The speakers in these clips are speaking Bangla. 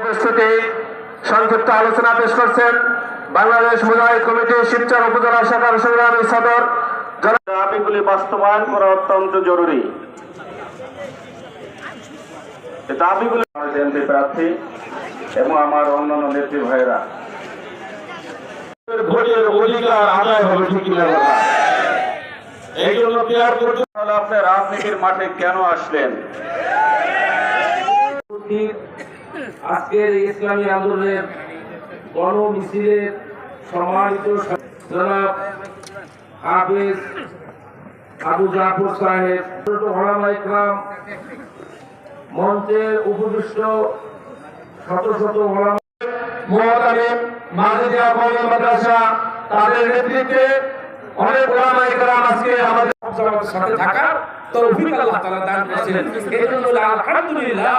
প্রস্তুতি সংক্ষিপ্ত আলোচনা পেশ করছেন বাংলাদেশ মুজাহিদ কমিটি শিবচর উপজেলা শাখার সংগ্রামী সদর দাবিগুলি বাস্তবায়ন করা অত্যন্ত জরুরি। দাবিগুলি এমপি প্রার্থী এবং আমার অন্যান্য নেত্রী হলে আপনি রাজনীতির মাঠে কেন আসলেন? আজকের ইসলামী আন্দোলনের গণ মিছিলের সম্মানিত জনাব হাফেজ আবু জাফর সাহেব ওলামা ইকরাম, মঞ্চের উপবিষ্ট শত শত মুহতামিম মাদ্রাসা, তাদের নেতৃত্বে অনেক ওলামা ইকরাম আজকে আমাদের সাথে থাকার তৌফিক আল্লাহ দান করেছিলেন আলহামদুলিল্লাহ।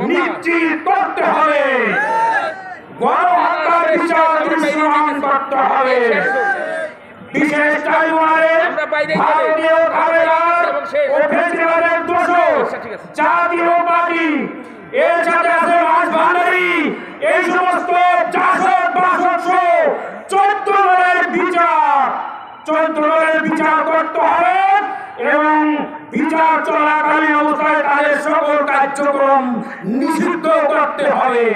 নিশ্চিত করতে হবে। গণহত্যার বিচার দৃশ্যমান করতে হবে। বিশেষ ট্রাইব্যুনালে ভারতীয় খাবেদার ও ফেসিবাদের দোষর জাতীয় পার্টি এর সাথে আছে ভান্ডারি এই সমস্ত সহ চোদ্দ দলের বিচার চোদ্দ দলের বিচার করতে হবে। এবং বিচার চলাকালীন অবস্থায় তাদের সকল কার্যক্রম নিষিদ্ধ করতে হবে।